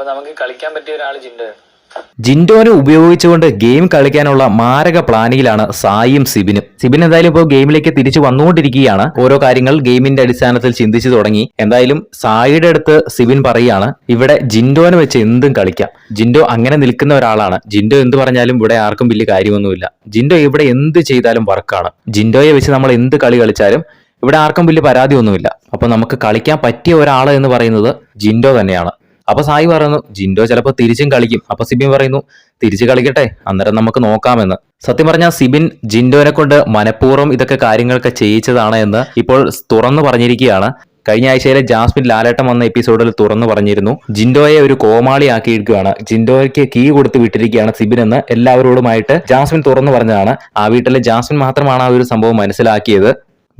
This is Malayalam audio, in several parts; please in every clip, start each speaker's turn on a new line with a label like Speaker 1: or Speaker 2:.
Speaker 1: അപ്പൊ നമുക്ക് കളിക്കാൻ പറ്റിയ ഒരാൾ ജിൻഡോ
Speaker 2: ജിൻഡോനെ ഉപയോഗിച്ചുകൊണ്ട് ഗെയിം കളിക്കാനുള്ള മാരക പ്ലാനിങ്ങിലാണ് സായിയും സിബിനും. സിബിൻ എന്തായാലും ഇപ്പോൾ ഗെയിമിലേക്ക് തിരിച്ചു വന്നുകൊണ്ടിരിക്കുകയാണ്. ഓരോ കാര്യങ്ങൾ ഗെയിമിന്റെ അടിസ്ഥാനത്തിൽ ചിന്തിച്ചു തുടങ്ങി. എന്തായാലും സായിയുടെ അടുത്ത് സിബിൻ പറയുകയാണ് ഇവിടെ ജിൻഡോനെ വെച്ച് എന്തും കളിക്കാം. ജിൻഡോ അങ്ങനെ നിൽക്കുന്ന ഒരാളാണ്. ജിൻഡോ എന്ത് പറഞ്ഞാലും ഇവിടെ ആർക്കും വലിയ കാര്യമൊന്നുമില്ല. ജിൻഡോ ഇവിടെ എന്ത് ചെയ്താലും വർക്കാണ്. ജിൻഡോയെ വെച്ച് നമ്മൾ എന്ത് കളി കളിച്ചാലും ഇവിടെ ആർക്കും വലിയ പരാതിയൊന്നുമില്ല. അപ്പൊ നമുക്ക് കളിക്കാൻ പറ്റിയ ഒരാൾ എന്ന് പറയുന്നത് ജിൻഡോ തന്നെയാണ്. അപ്പൊ സായി പറയുന്നു ജിൻഡോ ചിലപ്പോൾ തിരിച്ചും കളിക്കും. അപ്പൊ സിബിൻ പറയുന്നു തിരിച്ചു കളിക്കട്ടെ അന്നേരം നമുക്ക് നോക്കാമെന്ന്. സത്യം പറഞ്ഞാൽ സിബിൻ ജിൻഡോനെ കൊണ്ട് മനഃപൂർവം ഇതൊക്കെ കാര്യങ്ങളൊക്കെ ചെയ്യിച്ചതാണ് എന്ന് ഇപ്പോൾ തുറന്നു പറഞ്ഞിരിക്കുകയാണ്. കഴിഞ്ഞ ആഴ്ചയിലെ ജാസ്മിൻ ലാലേട്ടം വന്ന എപ്പിസോഡിൽ തുറന്നു പറഞ്ഞിരുന്നു ജിൻഡോയെ ഒരു കോമാളിയാക്കിയിരിക്കുകയാണ്. ജിൻഡോയ്ക്ക് കീ കൊടുത്ത് വിട്ടിരിക്കുകയാണ് സിബിൻ എന്ന് എല്ലാവരോടുമായിട്ട് ജാസ്മിൻ തുറന്നു പറഞ്ഞതാണ്. ആ വീട്ടിലെ ജാസ്മിൻ മാത്രമാണ് ആ ഒരു സംഭവം മനസ്സിലാക്കിയത്.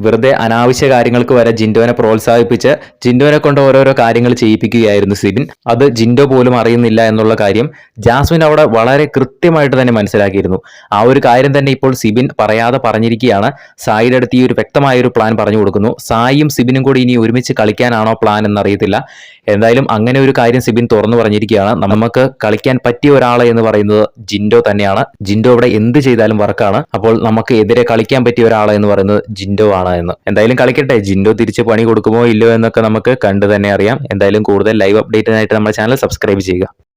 Speaker 2: വെറുതെ അനാവശ്യ കാര്യങ്ങൾക്ക് വരെ ജിൻഡോനെ പ്രോത്സാഹിപ്പിച്ച് ജിൻഡോനെ കൊണ്ട് ഓരോരോ കാര്യങ്ങൾ ചെയ്യിപ്പിക്കുകയായിരുന്നു സിബിൻ. അത് ജിൻഡോ പോലും അറിയുന്നില്ല എന്നുള്ള കാര്യം ജാസ്മിൻ അവിടെ വളരെ കൃത്യമായിട്ട് തന്നെ മനസ്സിലാക്കിയിരുന്നു. ആ ഒരു കാര്യം തന്നെ ഇപ്പോൾ സിബിൻ പറയാതെ പറഞ്ഞിരിക്കുകയാണ്. സായിയുടെ അടുത്ത് ഈ ഒരു വ്യക്തമായ ഒരു പ്ലാൻ പറഞ്ഞു കൊടുക്കുന്നു. സായിയും സിബിനും കൂടി ഇനി ഒരുമിച്ച് കളിക്കാനാണോ പ്ലാൻ എന്നറിയത്തില്ല. എന്തായാലും അങ്ങനെ ഒരു കാര്യം സിബിൻ തുറന്നു പറഞ്ഞിരിക്കുകയാണ്. നമുക്ക് കളിക്കാൻ പറ്റിയ ഒരാളെ എന്ന് പറയുന്നത് ജിൻഡോ തന്നെയാണ്. ജിൻഡോ ഇവിടെ എന്ത് ചെയ്താലും വർക്കാണ്. അപ്പോൾ നമുക്ക് എതിരെ കളിക്കാൻ പറ്റിയ ഒരാളെ എന്ന് പറയുന്നത് ജിൻഡോ ആണ് എന്ന്. എന്തായാലും കളിക്കട്ടെ. ജിൻഡോ തിരിച്ച് പണി കൊടുക്കുമോ ഇല്ലയോ എന്നൊക്കെ നമുക്ക് കണ്ടു തന്നെ അറിയാം. എന്തായാലും കൂടുതൽ ലൈവ് അപ്ഡേറ്റിനായിട്ട് നമ്മുടെ ചാനൽ സബ്സ്ക്രൈബ് ചെയ്യുക.